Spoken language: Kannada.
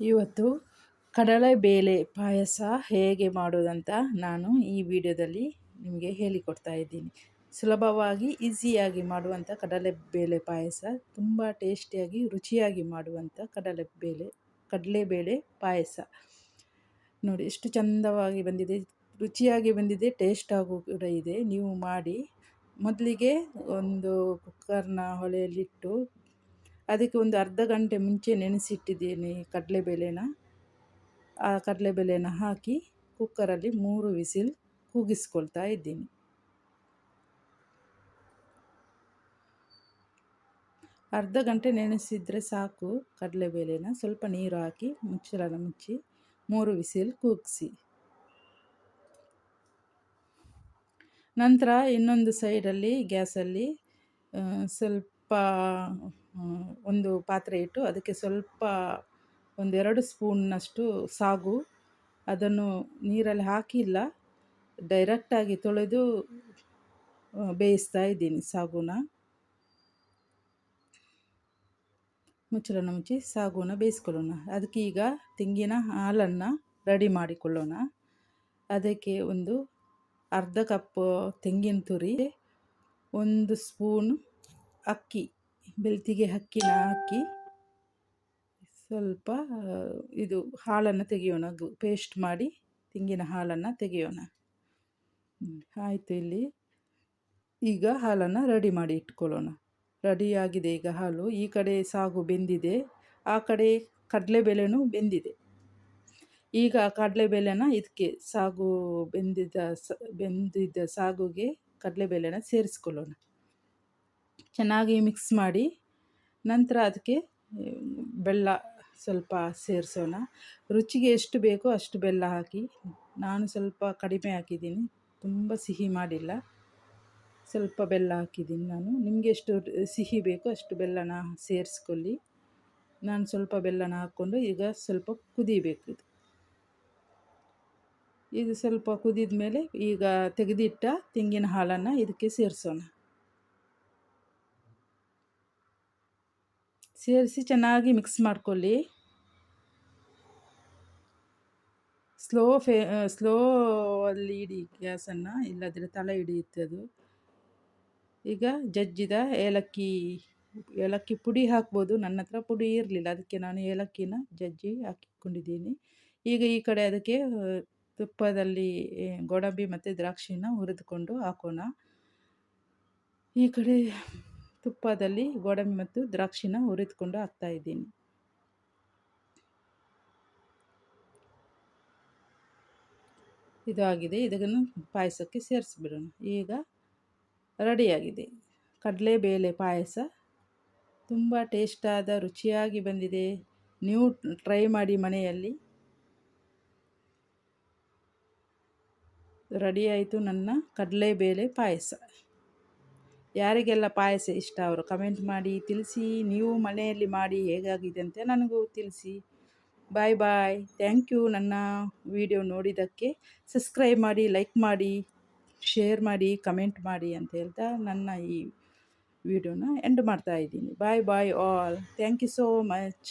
ಇವತ್ತು ಕಡಲೆಬೇಳೆ ಪಾಯಸ ಹೇಗೆ ಮಾಡೋದಂತ ನಾನು ಈ ವಿಡಿಯೋದಲ್ಲಿ ನಿಮಗೆ ಹೇಳಿಕೊಡ್ತಾ ಇದ್ದೀನಿ. ಸುಲಭವಾಗಿ, ಈಸಿಯಾಗಿ ಮಾಡುವಂಥ ಕಡಲೆಬೇಳೆ ಪಾಯಸ, ತುಂಬ ಟೇಸ್ಟಿಯಾಗಿ, ರುಚಿಯಾಗಿ ಮಾಡುವಂಥ ಕಡಲೆಬೇಳೆ ಕಡಲೆಬೇಳೆ ಪಾಯಸ. ನೋಡಿ, ಎಷ್ಟು ಚಂದವಾಗಿ ಬಂದಿದೆ, ರುಚಿಯಾಗಿ ಬಂದಿದೆ ಟೇಸ್ಟ್ ಆಗು ಕೂಡ ಇದೆ. ನೀವು ಮಾಡಿ, ಮೊದಲಿಗೆ ಒಂದು ಕುಕ್ಕರ್ನ ಹೊಳೆಯಲ್ಲಿಟ್ಟು ಅದಕ್ಕೆ ಒಂದು ಅರ್ಧ ಗಂಟೆ ಮುಂಚೆ ನೆನೆಸಿಟ್ಟಿದ್ದೀನಿ ಕಡಲೆಬೇಳೆನ. ಆ ಕಡಲೆಬೇಳೆನ ಹಾಕಿ ಕುಕ್ಕರಲ್ಲಿ ಮೂರು ವಿಸಿಲ್ ಕೂಗಿಸ್ಕೊಳ್ತಾ ಇದ್ದೀನಿ. ಅರ್ಧ ಗಂಟೆ ನೆನೆಸಿದರೆ ಸಾಕು ಕಡಲೆಬೇಳೆನ. ಸ್ವಲ್ಪ ನೀರು ಹಾಕಿ ಮುಚ್ಚಳನ ಮುಚ್ಚಿ ಮೂರು ವಿಸಿಲ್ ಕೂಗಿಸಿ ನಂತರ ಇನ್ನೊಂದು ಸೈಡಲ್ಲಿ ಗ್ಯಾಸಲ್ಲಿ ಸ್ವಲ್ಪ ಒಂದು ಪಾತ್ರೆ ಇಟ್ಟು ಅದಕ್ಕೆ ಸ್ವಲ್ಪ ಒಂದೆರಡು ಸ್ಪೂನ್ನಷ್ಟು ಸಾಗು. ಅದನ್ನು ನೀರಲ್ಲಿ ಹಾಕಿಲ್ಲ ಡೈರೆಕ್ಟಾಗಿ ತೊಳೆದು ಬೇಯಿಸ್ತಾ ಇದ್ದೀನಿ ಸಾಗುನ. ಮುಚ್ಚಳನ ಮುಚ್ಚಿ ಸಾಗುನ ಬೇಯಿಸ್ಕೊಳ್ಳೋಣ. ಅದಕ್ಕೆ ಈಗ ತೆಂಗಿನ ಹಾಲನ್ನು ರೆಡಿ ಮಾಡಿಕೊಳ್ಳೋಣ. ಅದಕ್ಕೆ ಒಂದು ಅರ್ಧ ಕಪ್ ತೆಂಗಿನ ತುರಿ, ಒಂದು ಸ್ಪೂನ್ ಅಕ್ಕಿ. ಬೆಳ್ತಿಗೆ ಅಕ್ಕಿನ ಹಾಕಿ ಸ್ವಲ್ಪ ಇದು ಹಾಲನ್ನು ತೆಗೆಯೋಣ. ಪೇಸ್ಟ್ ಮಾಡಿ ತೆಂಗಿನ ಹಾಲನ್ನು ತೆಗೆಯೋಣ. ಆಯಿತು ಇಲ್ಲಿ. ಈಗ ಹಾಲನ್ನು ರೆಡಿ ಮಾಡಿ ಇಟ್ಕೊಳ್ಳೋಣ. ರೆಡಿಯಾಗಿದೆ ಈಗ ಹಾಲು. ಈ ಕಡೆ ಸಾಗು ಬೆಂದಿದೆ. ಆ ಕಡೆ ಕಡಲೆಬೇಳೆನೂ ಬೆಂದಿದೆ. ಈಗ ಕಡಲೆಬೇಳೆನ ಇದಕ್ಕೆ ಸಾಗು ಬೆಂದಿದ್ದ ಸ ಬೆಂದಿದ್ದ ಸಾಗುಗೆ ಕಡಲೆಬೇಳೆನ ಸೇರಿಸ್ಕೊಳ್ಳೋಣ. ಚೆನ್ನಾಗಿ ಮಿಕ್ಸ್ ಮಾಡಿ ನಂತರ ಅದಕ್ಕೆ ಬೆಲ್ಲ ಸ್ವಲ್ಪ ಸೇರಿಸೋಣ. ರುಚಿಗೆ ಎಷ್ಟು ಬೇಕೋ ಅಷ್ಟು ಬೆಲ್ಲ ಹಾಕಿ, ನಾನು ಸ್ವಲ್ಪ ಕಡಿಮೆ ಹಾಕಿದ್ದೀನಿ, ತುಂಬ ಸಿಹಿ ಮಾಡಿಲ್ಲ. ಸ್ವಲ್ಪ ಬೆಲ್ಲ ಹಾಕಿದ್ದೀನಿ ನಾನು. ನಿಮಗೆ ಎಷ್ಟು ಸಿಹಿ ಬೇಕೋ ಅಷ್ಟು ಬೆಲ್ಲನ ಸೇರಿಸ್ಕೊಳ್ಳಿ. ನಾನು ಸ್ವಲ್ಪ ಬೆಲ್ಲನ ಹಾಕ್ಕೊಂಡು ಈಗ ಸ್ವಲ್ಪ ಕುದಿಬೇಕು. ಇದು ಇದು ಸ್ವಲ್ಪ ಕುದಿದ ಮೇಲೆ ಈಗ ತೆಗೆದಿಟ್ಟ ತೆಂಗಿನ ಹಾಲನ್ನು ಇದಕ್ಕೆ ಸೇರಿಸೋಣ. ಸೇರಿಸಿ ಚೆನ್ನಾಗಿ ಮಿಕ್ಸ್ ಮಾಡ್ಕೊಳ್ಳಿ. ಸ್ಲೋ ಫೇ ಸ್ಲೋ ಅಲ್ಲಿ ಇಡಿ ಗ್ಯಾಸನ್ನು ಇಲ್ಲದ್ರೆ ತಲೆ ಹಿಡಿಯುತ್ತೆ ಅದು. ಈಗ ಜಜ್ಜಿದ ಏಲಕ್ಕಿ ಏಲಕ್ಕಿ ಪುಡಿ ಹಾಕ್ಬೋದು. ನನ್ನ ಹತ್ರ ಪುಡಿ ಇರಲಿಲ್ಲ, ಅದಕ್ಕೆ ನಾನು ಏಲಕ್ಕಿನ ಜಜ್ಜಿ ಹಾಕಿಕೊಂಡಿದ್ದೀನಿ. ಈಗ ಈ ಕಡೆ ಅದಕ್ಕೆ, ತುಪ್ಪದಲ್ಲಿ ಗೋಡಂಬಿ ಮತ್ತು ದ್ರಾಕ್ಷಿನ ಹುರಿದುಕೊಂಡು ಹಾಕೋಣ. ಈ ಕಡೆ ತುಪ್ಪದಲ್ಲಿ ಗೋಡಂಬಿ ಮತ್ತು ದ್ರಾಕ್ಷಿನ ಹುರಿದುಕೊಂಡು ಹಾಕ್ತಾಯಿದ್ದೀನಿ ಇದಾಗಿದೆ ಇದನ್ನು ಪಾಯಸಕ್ಕೆ ಸೇರಿಸ್ಬಿಡೋಣ. ಈಗ ರೆಡಿಯಾಗಿದೆ. ಕಡಲೆಬೇಳೆ ಪಾಯಸ ತುಂಬ ಟೇಸ್ಟಾದ, ರುಚಿಯಾಗಿ ಬಂದಿದೆ. ನೀವು ಟ್ರೈ ಮಾಡಿ ಮನೆಯಲ್ಲಿ. ರೆಡಿ ಆಯಿತು ನನ್ನ ಕಡಲೆಬೇಳೆ ಪಾಯಸ. ಯಾರಿಗೆಲ್ಲ ಪಾಯಸ ಇಷ್ಟ ಅವರು ಕಮೆಂಟ್ ಮಾಡಿ, ತಿಳಿಸಿ, ನೀವು ಮನೆಯಲ್ಲಿ ಮಾಡಿ ಹೇಗಾಗಿದೆ ಅಂತ ನನಗೂ ತಿಳಿಸಿ. ಬಾಯ್ ಬಾಯ್ ಥ್ಯಾಂಕ್ ಯು ನನ್ನ ವಿಡಿಯೋ ನೋಡಿದ್ದಕ್ಕೆ. ಸಬ್ಸ್ಕ್ರೈಬ್ ಮಾಡಿ ಲೈಕ್ ಮಾಡಿ ಶೇರ್ ಮಾಡಿ ಕಮೆಂಟ್ ಮಾಡಿ ಅಂತ ಹೇಳ್ತಾ ನನ್ನ ಈ ವಿಡಿಯೋನ ಎಂಡ್ ಮಾಡ್ತಾ ಇದ್ದೀನಿ. Bye bye all thank you so much